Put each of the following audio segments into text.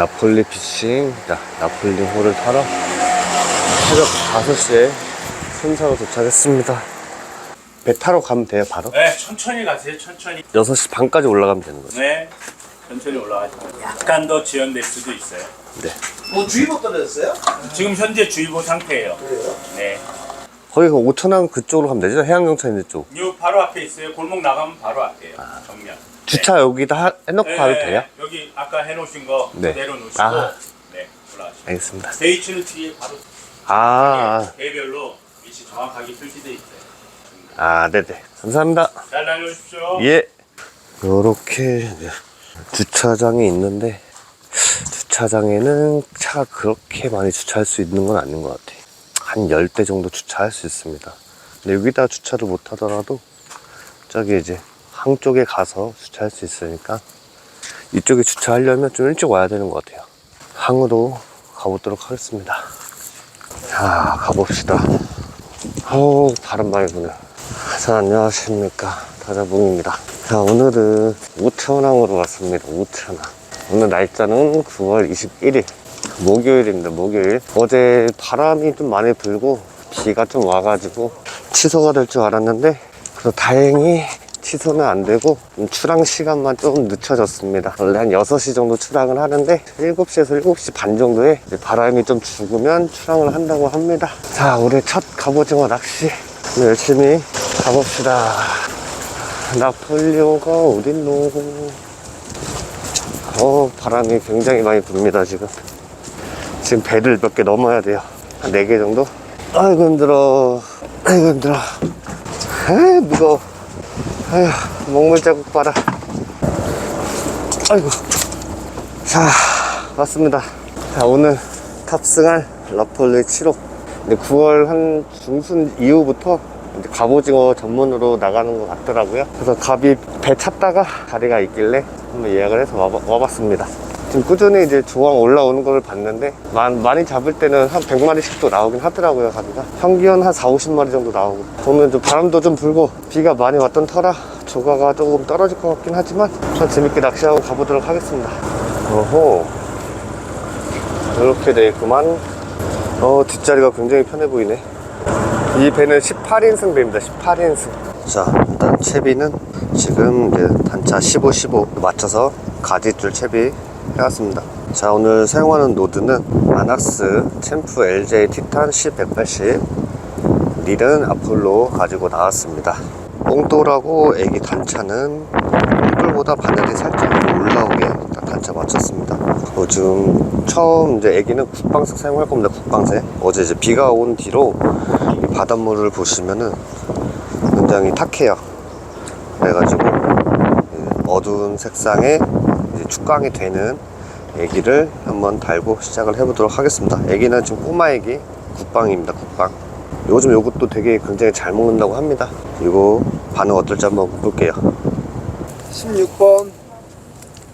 나폴리 피싱, 자, 나폴리 호를 타러 새벽 5시에 순사로 도착했습니다. 배 타러 가면 돼요, 바로? 네, 천천히 가세요. 천천히. 6시 반까지 올라가면 되는 거죠. 네, 천천히 올라가시면 약간 더 지연될 수도 있어요. 네. 뭐 주의보 떨어졌어요? 지금 현재 주의보 상태예요. 네. 거기가 오천항 그쪽으로 가면 되죠? 해양경찰 있는 쪽. 요 바로 앞에 있어요. 골목 나가면 바로 앞에요. 정면. 주차 여기다 하- 해놓고 네, 가도 네, 돼요? 여기 아까 해놓으신 거 네. 그대로 놓으시고 아. 네, 올라가시면. 알겠습니다. 데이츠는 뒤에 바로 아, 대별로 위치 정확하게 표시돼 있어요. 아, 네네. 감사합니다. 잘 다녀오십시오. 예. 요렇게 이제 주차장이 있는데 주차장에는 차가 그렇게 많이 주차할 수 있는 건 아닌 것 같아. 한 10대 정도 주차할 수 있습니다. 근데 여기다 주차를 못 하더라도 저기 이제 항 쪽에 가서 주차할 수 있으니까 이쪽에 주차하려면 좀 일찍 와야 되는 것 같아요. 항으로 가보도록 하겠습니다. 자, 가봅시다. 어우, 많이 부네. 자, 안녕하십니까. 다자봉입니다. 자, 오늘은 우천항으로 왔습니다. 우천항. 오늘 날짜는 9월 21일. 목요일입니다. 목요일. 어제 바람이 좀 많이 불고 비가 좀 와가지고 취소가 될 줄 알았는데 그래도 다행히 취소는 안 되고 좀 출항 시간만 좀 늦춰졌습니다. 원래 한 6시 정도 출항을 하는데 7시에서 7시 반 정도에 바람이 좀 죽으면 출항을 한다고 합니다. 자, 올해 첫 갑오징어 낚시 열심히 가봅시다. 나폴리오가 어딨노? 어, 바람이 굉장히 많이 붑니다, 지금. 지금 배를 몇 개 넘어야 돼요. 한 4개 정도? 아이고, 힘들어. 아이고, 힘들어. 에이, 무거워. 아휴, 먹물 자국 봐라. 아이고. 자, 왔습니다. 자, 오늘 탑승할 라폴리 7호. 근데 9월 한 중순 이후부터 이제 갑오징어 전문으로 나가는 것 같더라고요. 그래서 갑이 배 찾다가 자리가 있길래 한번 예약을 해서 와봐- 와봤습니다. 지금 꾸준히 이제 조항 올라오는 걸 봤는데 많- 많이 잡을 때는 한 100마리씩도 나오긴 하더라고요 가비가. 평균 한 4, 50마리 정도 나오고. 오늘 좀 바람도 좀 불고 비가 많이 왔던 터라 조가가 조금 떨어질 것 같긴 하지만 전 재밌게 낚시하고 가보도록 하겠습니다. 오호 이렇게 돼 있구만. 어 뒷자리가 굉장히 편해 보이네. 이 배는 18인승 배입니다 18인승. 자 일단 채비는 지금 이제 단차 15, 15 맞춰서 가지줄 채비 해왔습니다. 자 오늘 사용하는 노드는 아낙스 챔프 LJ 티탄 C180 릴은 아폴로 가지고 나왔습니다. 뽕돌하고 애기 단차는 뽕돌보다 바늘이 살짝 올라오게 단차 맞췄습니다. 어, 지금 처음 이제 애기는 국방색 사용할 겁니다 국방색. 어제 이제 비가 온 뒤로 이 바닷물을 보시면은 굉장히 탁해요 그래가지고 이 어두운 색상의 이제 축광이 되는 애기를 한번 달고 시작을 해보도록 하겠습니다. 애기는 지금 꼬마 애기 국방입니다 국방. 요즘 요것도 되게 굉장히 잘 먹는다고 합니다. 이거 반응 어떨지 한번 볼게요. 16번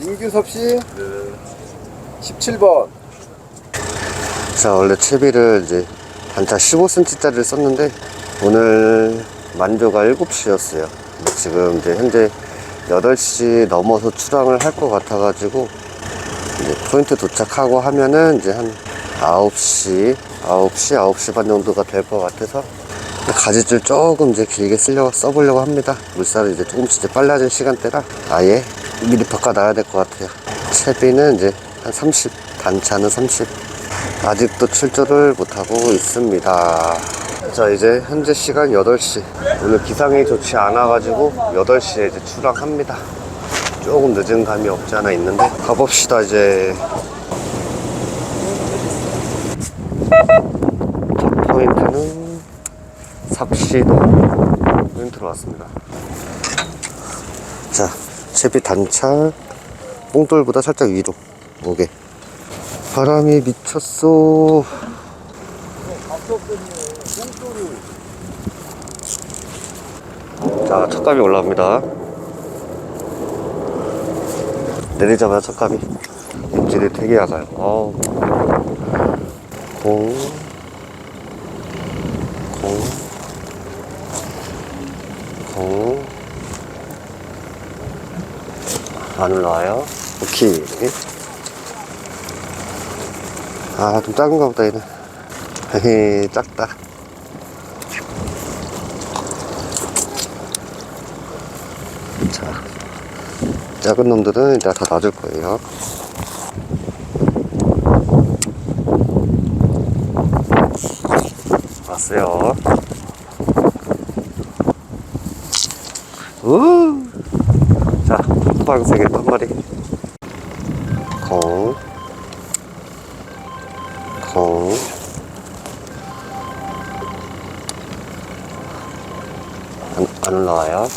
윤규섭 씨? 17번. 자 원래 채비를 이제 단차 15cm짜리를 썼는데 오늘 만조가 7시였어요 지금 이제 현재 8시 넘어서 출항을 할 것 같아 가지고 이제 포인트 도착하고 하면은 이제 한 9시 9시 9시 반 정도가 될 것 같아서 가지줄 조금 이제 길게 쓰려고 써보려고 합니다. 물살이 이제 조금씩 이제 빨라진 시간대라 아예 미리 바꿔 놔야 될 것 같아요. 채비는 이제 한 30 단차는 30 아직도 출조를 못하고 있습니다. 자, 이제 현재 시간 8시. 오늘 기상이 좋지 않아가지고 8시에 이제 출항합니다. 조금 늦은 감이 없지 않아 있는데 가봅시다, 이제. 첫 포인트는 삽시도 포인트로 왔습니다. 자, 채비 단차 뽕돌보다 살짝 위로 오게. 바람이 미쳤어. 자, 첫감이 올라옵니다. 내리자마자 첫감이 입질이 되게 약아요. 어우. 공, 공, 공. 안 올라와요. 오케이. 아, 좀 작은가 보다, 얘는. 헤헤, 작다. 자, 작은 놈들은 이따 다 놔줄 거예요. 왔어요. 우! 자, 빵색에 한 마리. 콩. 콩. 안, 안 올라와요.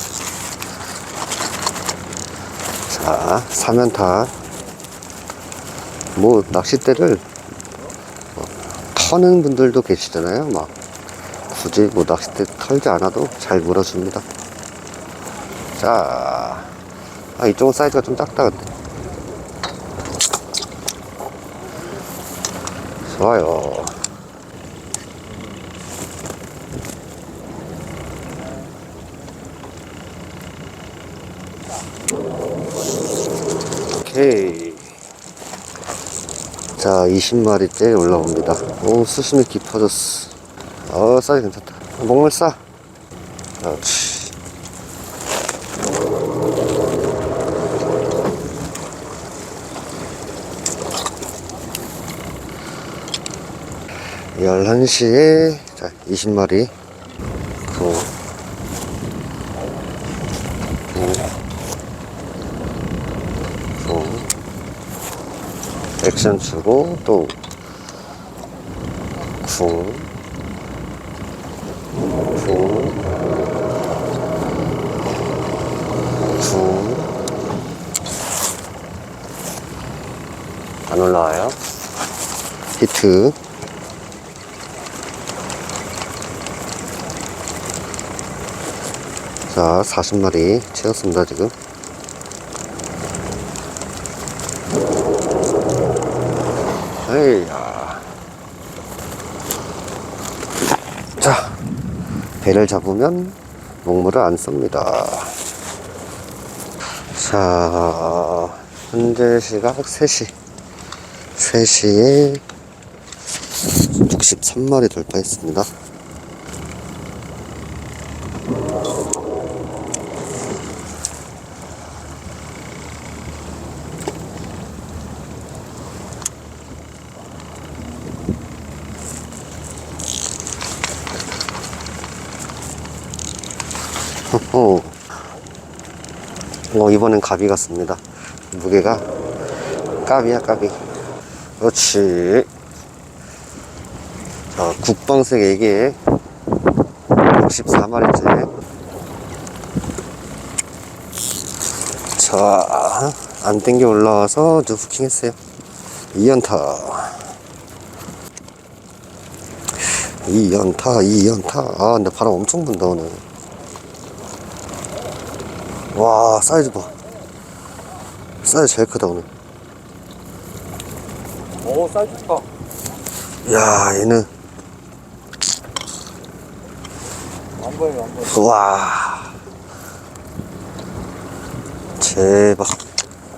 자, 사면타. 뭐, 낚싯대를 뭐, 터는 분들도 계시잖아요. 막, 굳이 뭐, 낚싯대 털지 않아도 잘 물어줍니다. 자, 아, 이쪽은 사이즈가 좀 작다, 근데. 좋아요. 오케이. 자, 20마리째 올라옵니다. 오, 수심이 깊어졌어. 어, 사이즈 괜찮다. 목물 싸. 그렇지. 열한 시에 자 20마리 구, 구, 구. 액션 주고 또 쿵, 쿵, 쿵. 안 올라와요. 히트. 자, 40마리 채웠습니다, 지금. 에이야. 자, 배를 잡으면 목물을 안 씁니다. 자, 현재 시각 3시. 3시에 63마리 돌파했습니다. 어, 이번엔 가비 같습니다. 무게가 까비야, 까비. 그렇지. 자, 국방색 애기에 64마리째. 자, 안 땡겨 올라와서 누프킹 했어요. 2연타. 2연타, 2연타. 아, 근데 바람 엄청 분다, 오늘. 와 사이즈 봐. 사이즈 제일 크다 오늘. 오 사이즈 좋다. 야 얘는. 안 보여요 안 보여 와. 대박.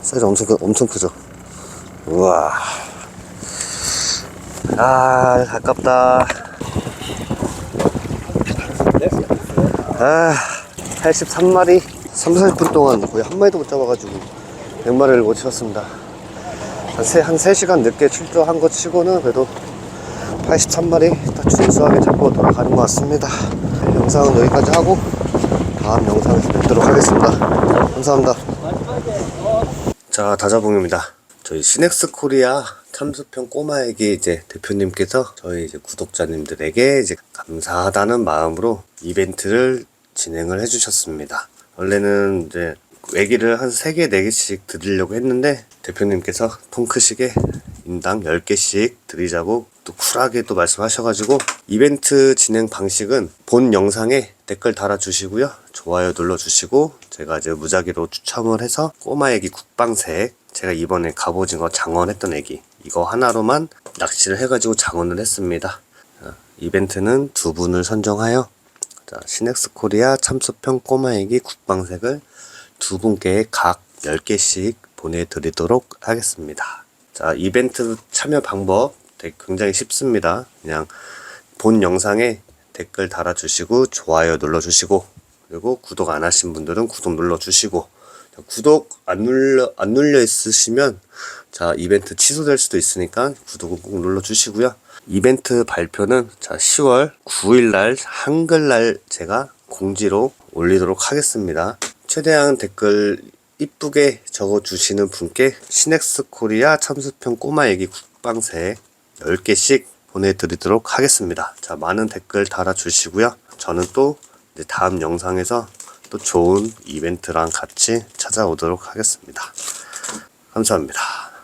사이즈 엄청 크, 엄청 크죠? 우와. 아 아깝다. 아 83마리 3, 40분 동안 거의 한 마리도 못 잡아가지고 100마리를 못 채웠습니다. 한, 세, 한 3시간 늦게 출조한 것 치고는 그래도 83마리 다 준수하게 잡고 돌아가는 것 같습니다. 영상은 여기까지 하고 다음 영상에서 뵙도록 하겠습니다. 감사합니다. 자 다자봉입니다. 저희 시넥스 코리아 참수평 꼬마에게 이제 대표님께서 저희 이제 구독자님들에게 이제 감사하다는 마음으로 이벤트를 진행을 해주셨습니다. 원래는 이제 외기를 한 3개, 4개씩 드리려고 했는데 대표님께서 통크식에 인당 10개씩 드리자고 또 쿨하게 또 말씀하셔가지고 이벤트 진행 방식은 본 영상에 댓글 달아주시고요. 좋아요 눌러주시고 제가 이제 무작위로 추첨을 해서 꼬마 애기 국방색 제가 이번에 갑오징어 장원했던 애기 이거 하나로만 낚시를 해가지고 장원을 했습니다. 어, 이벤트는 두 분을 선정하여 자, 시넥스 코리아 참수평 꼬마애기 국방색을 두 분께 각 10개씩 보내드리도록 하겠습니다. 자, 이벤트 참여 방법 되게 굉장히 쉽습니다. 그냥 본 영상에 댓글 달아주시고 좋아요 눌러주시고 그리고 구독 안 하신 분들은 구독 눌러주시고 자, 구독 안 눌러 안 눌려 있으시면 자 이벤트 취소될 수도 있으니까 구독은 꼭 눌러 주시고요. 이벤트 발표는 자 10월 9일 날 한글날 제가 공지로 올리도록 하겠습니다. 최대한 댓글 이쁘게 적어주시는 분께 시넥스 코리아 참수평 꼬마 애기 국방새 10개씩 보내드리도록 하겠습니다. 자, 많은 댓글 달아주시고요. 저는 또 다음 영상에서 또 좋은 이벤트랑 같이 찾아오도록 하겠습니다. 감사합니다.